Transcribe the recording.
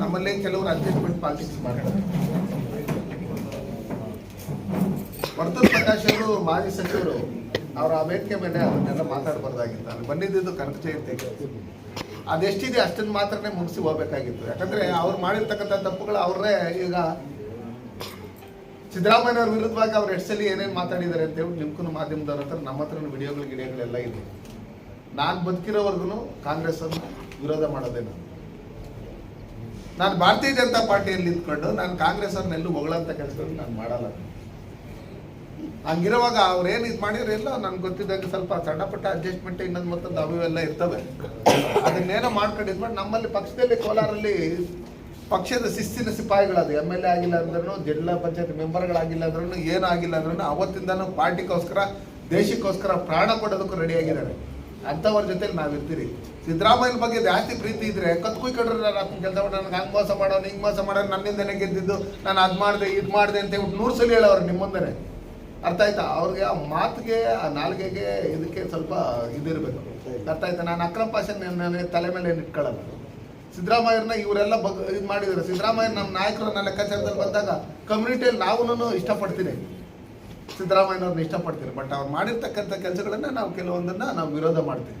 ನಮ್ಮಲ್ಲಿ ಕೆಲವರು adjustment politics ಮಾಡ್ತಾರೆ. ವರ್ತೂರ್ ಪ್ರಕಾಶ್ ಅವರು ಮಾಜಿ ಸಚಿವರು, ಅವರ ಆ ಮೇಲೆ ಅದನ್ನೆಲ್ಲ ಮಾತಾಡಬಾರ್ದಾಗಿತ್ತು. ಅಲ್ಲಿ ಬಂದಿದ್ದು ಕನಕ ಜಯಂತಿ. ಅದೆಷ್ಟಿದೆ ಅಷ್ಟನ್ನು ಮಾತ್ರನೇ ಮುಗಿಸಿ ಹೋಗ್ಬೇಕಾಗಿತ್ತು. ಯಾಕಂದ್ರೆ ಅವ್ರು ಮಾಡಿರ್ತಕ್ಕಂಥ ತಪ್ಪುಗಳು ಅವ್ರನ್ನೇ ಈಗ ಸಿದ್ದರಾಮಯ್ಯವ್ರ ವಿರುದ್ಧವಾಗಿ ಅವ್ರು ಎಷ್ಟು ಸಲ ಏನೇನು ಮಾತಾಡಿದ್ದಾರೆ ಅಂತ ಹೇಳಿ ನಿಮ್ಗೂ ಮಾಧ್ಯಮದವ್ರ ಹತ್ರ ನಮ್ಮ ಹತ್ರ ವಿಡಿಯೋಗಳು, ಗಿಡಿಯೋಗಳೆಲ್ಲ ಇದೆ. ನಾನು ಬದುಕಿರೋವರೆಗೂ ಕಾಂಗ್ರೆಸ್ ಅನ್ನು ವಿರೋಧ ಮಾಡೋದೇ ನಾನು ನಾನು ಭಾರತೀಯ ಜನತಾ ಪಾರ್ಟಿಯಲ್ಲಿ ನಿಂತ್ಕೊಂಡು ನಾನು ಕಾಂಗ್ರೆಸ್ ಅವ್ರನ್ನೆಲ್ಲೂ ಹೊಗಳಂತ ಕೆಲಸಗಳು ನಾನು ಮಾಡಲ್ಲ. ಹಂಗಿರುವಾಗ ಅವ್ರು ಏನು ಇದು ಮಾಡಿದ್ರೆ ಎಲ್ಲ ನನ್ಗೆ ಗೊತ್ತಿದ್ದಂಗೆ ಸ್ವಲ್ಪ ಸಣ್ಣ ಪುಟ್ಟ ಅಡ್ಜಸ್ಟ್ಮೆಂಟ್ ಇನ್ನೊಂದು ಮತ್ತೊಂದು ಅವು ಎಲ್ಲ ಇರ್ತವೆ. ಅದನ್ನೇನೋ ಮಾಡ್ಕೊಂಡು ಇದು ಮಾಡಿ ನಮ್ಮಲ್ಲಿ ಪಕ್ಷದಲ್ಲಿ ಕೋಲಾರಲ್ಲಿ ಪಕ್ಷದ ಶಿಸ್ತಿನ ಸಿಪಾಯಿಗಳದು ಎಂ ಎಲ್ ಎ ಆಗಿಲ್ಲ ಅಂದ್ರೂ ಜಿಲ್ಲಾ ಪಂಚಾಯತ್ ಮೆಂಬರ್ಗಳಾಗಿಲ್ಲ ಅಂದ್ರೂ ಏನಾಗಿಲ್ಲ ಅಂದ್ರೂ ಅವತ್ತಿಂದನೂ ಪಾರ್ಟಿಗೋಸ್ಕರ, ದೇಶಕ್ಕೋಸ್ಕರ ಪ್ರಾಣ ಕೊಡೋದಕ್ಕೂ ರೆಡಿ ಆಗಿದ್ದಾರೆ. ಅಂಥವ್ರ ಜೊತೆ ನಾವಿರ್ತೀರಿ ಸಿದ್ದರಾಮಯ್ಯನ ಬಗ್ಗೆ ಜಾಸ್ತಿ ಪ್ರೀತಿ ಇದ್ರೆ ಕತ್ ಕಡ್ರಿ ನಾನು ಅದನ್ನ ಕೆಲಸ ಮಾಡಿ ನನಗೆ ಹಂಗೆ ಮೋಸ ಮಾಡೋನು, ಹಿಂಗೆ ಮೋಸ ಮಾಡೋನು, ನನ್ನಿಂದನೇ ಗೆದ್ದಿದ್ದು, ನಾನು ಅದು ಮಾಡಿದೆ, ಇದು ಮಾಡಿದೆ ಅಂತ ಹೇಳ್ಬಿಟ್ಟು ನೂರು ಸಲ ಹೇಳೋರು ನಿಮ್ಮ ಮುಂದೆ ಅರ್ಥ ಆಯ್ತಾ? ಅವ್ರಿಗೆ ಆ ಮಾತಿಗೆ, ಆ ನಾಲ್ಗೆಗೆ ಇದಕ್ಕೆ ಸ್ವಲ್ಪ ಇದಿರಬೇಕು. ಅರ್ಥ ಆಯ್ತಾ? ನಾನು ಅಕ್ರಮ ಪಾಷನ್ ತಲೆ ಮೇಲೆ ಏನು ಇಟ್ಕೊಳ್ಳಲ್ಲ ಇವರೆಲ್ಲ ಬಗ್ ಇದು ಮಾಡಿದ್ದಾರೆ ಸಿದ್ದರಾಮಯ್ಯ ನಮ್ಮ ನಾಯಕರು ನನ್ನ ಲೆಕ್ಕಾಚಾರದಲ್ಲಿ ಬಂದಾಗ ಕಮ್ಯುನಿಟಿಯಲ್ಲಿ ನಾವು ಇಷ್ಟಪಡ್ತೀನಿ. ಸಿದ್ದರಾಮಯ್ಯನವ್ರನ್ನ ಇಷ್ಟಪಡ್ತೀರಿ ಬಟ್ ಅವ್ರು ಮಾಡಿರ್ತಕ್ಕಂಥ ಕೆಲಸಗಳನ್ನ ನಾವು ಕೆಲವೊಂದನ್ನು ನಾವು ವಿರೋಧ ಮಾಡ್ತೀವಿ.